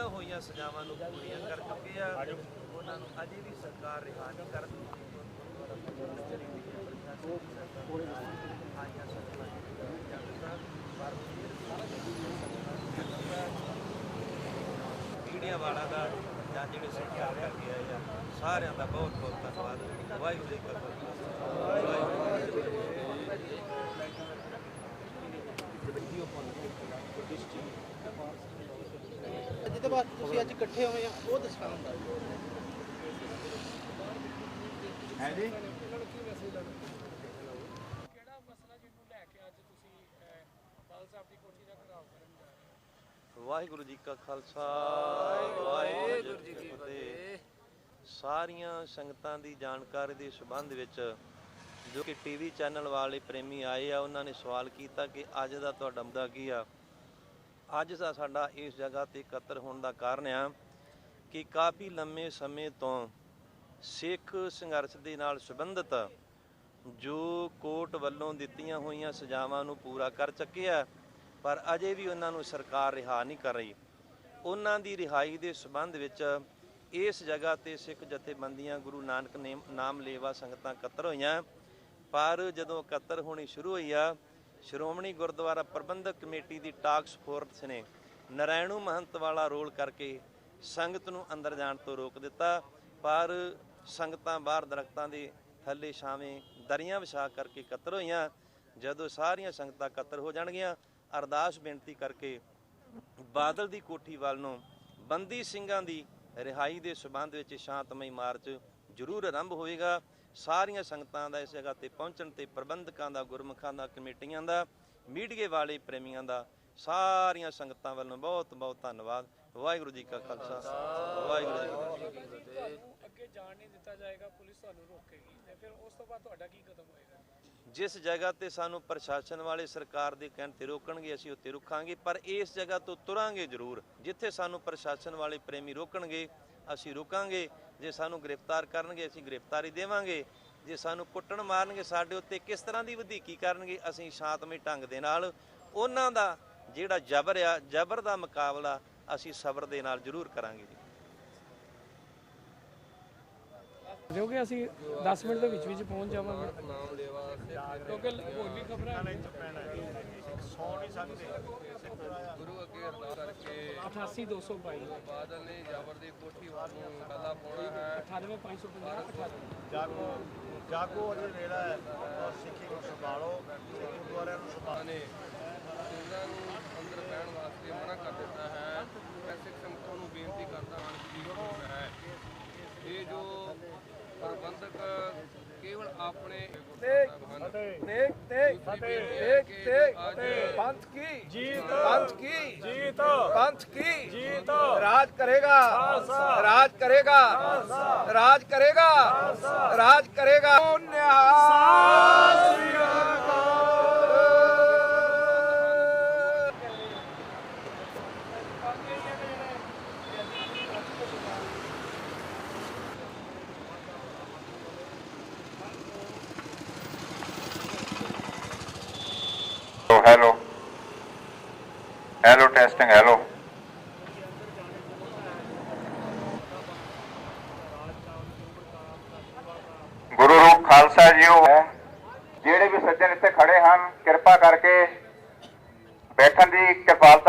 ਦਿੱਤੀਆਂ ਹੋਈਆਂ ਸਜ਼ਾਵਾਂ ਨੂੰ ਪੂਰੀਆਂ ਕਰ ਚੁੱਕੇ ਆ ਉਹਨਾਂ ਨੂੰ ਅਜੇ ਵੀ ਸਰਕਾਰ ਰਿਹਾ ਨਹੀਂ ਕਰਦੀ ਆਈਆਂ ਮੀਡੀਆ ਵਾਲਾ ਦਾ ਜਾਂ ਜਿਹੜੇ ਸਰਕਾਰ ਕਰਕੇ ਆਏ ਆ, ਸਾਰਿਆਂ ਦਾ ਬਹੁਤ ਬਹੁਤ ਧੰਨਵਾਦ। ਵਾਹਿਗੁਰੂ ਜੀ ਕਾ ਖਾਲਸਾ। ਵਾਹਿਗੁਰੂ ਜੀ ਕੀ ਫਤਿਹ ਜਿਹਦੇ ਵਾਸਤੇ ਤੁਸੀਂ ਅੱਜ ਇਕੱਠੇ ਹੋਏ ਆ ਉਹ ਦੱਸਣਾ ਹੁੰਦਾ। ਹੈ ਜੀ ਕਿਹੜਾ ਮਸਲਾ ਜਿਹਨੂੰ ਲੈ ਕੇ ਅੱਜ ਤੁਸੀਂ ਅਹ, ਬਾਲ ਸਾਹਿਬ ਦੀ ਕੋਠੀ ਦਾ ਘਰਾਓ ਕਰਨ ਜਾ ਰਹੇ ਹੋ ਵਾਹਿਗੁਰੂ ਜੀ ਕਾ ਖਾਲਸਾ ਵਾਹਿਗੁਰੂ ਜੀ ਕੀ ਫਤਿਹ। ਸਾਰੀਆਂ ਸੰਗਤਾਂ ਦੀ ਜਾਣਕਾਰੀ ਦੇ ਸੰਬੰਧ ਵਿੱਚ ਜੋ ਕਿ ਟੀਵੀ ਚੈਨਲ ਵਾਲੇ ਪ੍ਰੇਮੀ ਆਏ ਆ ਉਹਨਾਂ ਨੇ ਸਵਾਲ ਕੀਤਾ ਕਿ ਅੱਜ ਦਾ ਤੁਹਾਡਾ ਮੁੱਦਾ ਕੀ ਆ? ਅੱਜ ਦਾ ਸਾਡਾ ਇਸ ਜਗ੍ਹਾ ਤੇ ਇਕੱਤਰ ਹੋਣ ਦਾ ਕਾਰਨ ਆ ਕਿ ਕਾਫੀ ਲੰਮੇ ਸਮੇਂ ਤੋਂ ਸਿੱਖ ਸੰਘਰਸ਼ ਦੇ ਨਾਲ ਸੰਬੰਧਿਤ ਜੋ ਕੋਰਟ ਵੱਲੋਂ ਦਿੱਤੀਆਂ ਹੋਈਆਂ ਸਜ਼ਾਵਾਂ ਨੂੰ ਪੂਰਾ ਕਰ ਚੁੱਕਿਆ ਪਰ ਅਜੇ ਵੀ ਉਹਨਾਂ ਨੂੰ ਸਰਕਾਰ ਰਿਹਾ ਨਹੀਂ ਕਰ ਰਹੀ। ਉਹਨਾਂ ਦੀ ਰਿਹਾਈ ਦੇ ਸੰਬੰਧ ਵਿੱਚ ਇਸ ਜਗ੍ਹਾ ਤੇ ਸਿੱਖ ਜਥੇਬੰਦੀਆਂ ਗੁਰੂ ਨਾਨਕ ਨੇਮ- ਨਾਮ ਲੇਵਾ ਸੰਗਤਾਂ ਇਕੱਤਰ ਹੋਈਆਂ, ਪਰ ਜਦੋਂ ਇਕੱਤਰ ਹੋਣੀ ਸ਼ੁਰੂ ਹੋਈ ਆ ਸ਼੍ਰੋਮਣੀ ਗੁਰਦੁਆਰਾ ਪ੍ਰਬੰਧਕ ਕਮੇਟੀ ਦੀ ਟਾਕਸ ਫੋਰਸ ਨੇ ਨਰਾਇਣੂ ਮਹੰਤ ਵਾਲਾ ਰੋਲ ਕਰਕੇ ਸੰਗਤ ਨੂੰ ਅੰਦਰ ਜਾਣ ਤੋਂ ਰੋਕ ਦਿੱਤਾ, ਪਰ ਸੰਗਤਾਂ ਬਾਹਰ ਦਰਖਤਾਂ ਦੇ ਥੱਲੇ ਛਾਵੇਂ ਦਰੀਆਂ ਵਿਛਾ ਕਰਕੇ ਇਕੱਤਰ ਹੋਈਆਂ। ਜਦੋਂ ਸਾਰੀਆਂ ਸੰਗਤਾਂ ਇਕੱਤਰ ਹੋ ਜਾਣਗੀਆਂ, ਅਰਦਾਸ ਬੇਨਤੀ ਕਰਕੇ ਬਾਦਲ ਦੀ ਕੋਠੀ ਵੱਲ ਨੂੰ ਬੰਦੀ ਸਿੰਘਾਂ ਦੀ ਰਿਹਾਈ ਦੇ ਸਬੰਧ ਵਿੱਚ ਸ਼ਾਂਤਮਈ ਮਾਰਚ ਜ਼ਰੂਰ ਆਰੰਭ ਹੋਵੇਗਾ ਸਾਰੀਆਂ ਸੰਗਤਾਂ ਦਾ ਇਸ ਜਗ੍ਹਾ ਤੇ ਪਹੁੰਚਣ ਤੇ ਪ੍ਰਬੰਧਕਾਂ ਦਾ ਗੁਰਮੁਖਾਂ ਦਾ ਕਮੇਟੀਆਂ ਦਾ ਮੀਡੀਏ ਵਾਲੇ ਪ੍ਰੇਮੀਆਂ ਦਾ ਸਾਰੀਆਂ ਸੰਗਤਾਂ ਵੱਲੋਂ ਬਹੁਤ ਬਹੁਤ ਧੰਨਵਾਦ। ਵਾਹਿਗੁਰੂ ਜੀ ਕਾ ਖਾਲਸਾ। ਵਾਹਿਗੁਰੂ ਜੀ ਕੀ ਫਤਿਹ। ਤੁਹਾਨੂੰ ਅੱਗੇ ਜਾਣ ਨਹੀਂ ਦਿੱਤਾ ਜਾਏਗਾ ਪੁਲਿਸ ਤੁਹਾਨੂੰ ਰੋਕੇਗੀ ਤੇ ਫਿਰ ਉਸ ਤੋਂ ਬਾਅਦ ਤੁਹਾਡਾ ਕੀ ਕਦਮ ਹੋਏਗਾ? ਜਿਸ ਜਗ੍ਹਾ ਤੇ ਸਾਨੂੰ ਪ੍ਰਸ਼ਾਸਨ ਵਾਲੇ ਸਰਕਾਰ ਦੇ ਕਹਿਣ ਤੇ ਰੋਕਣਗੇ ਅਸੀਂ ਉੱਥੇ ਰੁਕਾਂਗੇ ਪਰ ਇਸ ਜਗ੍ਹਾ ਤੋਂ ਤੁਰਾਂਗੇ ਜ਼ਰੂਰ। ਜਿੱਥੇ ਸਾਨੂੰ ਪ੍ਰਸ਼ਾਸਨ ਵਾਲੇ ਪ੍ਰੇਮੀ ਰੋਕਣਗੇ ਅਸੀਂ ਰੁਕਾਂਗੇ। ਜੇ ਸਾਨੂੰ ਗ੍ਰਿਫਤਾਰ ਕਰਨਗੇ, ਅਸੀਂ ਗ੍ਰਿਫਤਾਰੀ ਦੇਵਾਂਗੇ। ਜੇ ਸਾਨੂੰ ਕੁੱਟਣ ਮਾਰਨਗੇ ਸਾਡੇ ਉੱਤੇ ਕਿਸ ਤਰ੍ਹਾਂ ਦੀ ਵਧੀਕੀ ਕਰਨਗੇ, ਅਸੀਂ ਸ਼ਾਂਤਮਈ ਢੰਗ ਦੇ ਨਾਲ ਉਹਨਾਂ ਦਾ ਜਿਹੜਾ ਜ਼ਬਰ ਆ, ਜ਼ਬਰ ਦਾ ਮੁਕਾਬਲਾ ਅਸੀਂ ਸਬਰ ਦੇ ਨਾਲ ਜ਼ਰੂਰ ਕਰਾਂਗੇ ਜੀ। ਜੋ ਕਿ ਅਸੀਂ 10 ਮਿੰਟ ਦੇ ਵਿੱਚ ਵਿੱਚ ਪਹੁੰਚ ਜਾਵਾਂਗੇ। ਕਿਉਂਕਿ ਹੋਰ ਵੀ ਖਬਰਾਂ ਗੁਰੂ ਅੱਗੇ ਅਰਦਾਸ ਕਰਕੇ 88222 ਬਾਦਲ ਨੇ ਜਾਬਰ ਦੀ ਕੋਠੀ ਵੱਲ ਨੂੰ ਗੱਲਾਂ ਪਾਉਣਾ ਹੈ। 98550 ਜਾਗੋ ਜਾਗੋ ਅਜੇ ਵੇਲਾ ਹੈ ਔਰ ਸਿੱਖੀ ਆਪਣੇ ਹਨ ਦੇਖ ਦੇਖ ਦੇਖ ਦੇਖ ਪੰਥ ਕੀ ਜੀਤ ਪੰਥ ਕੀ ਜੀਤ ਪੰਥ ਕੀ ਜੀਤ ਰਾਜ ਕਰੇਗਾ ਰਾਜ ਕਰੇਗਾ ਰਾਜ ਕਰੇਗਾ ਰਾਜ ਕਰੇਗਾ Oh, hello. Hello, testing, hello. ਗੁਰੂ ਰੂਪ ਖਾਲਸਾ ਜੀ ਜੀਓ ਜਿਹੜੇ ਵੀ ਸੱਜਣ ਇੱਥੇ ਖੜੇ ਹਨ ਕਿਰਪਾ ਕਰਕੇ ਬੈਠਣ ਦੀ ਕਿਰਪਾਲ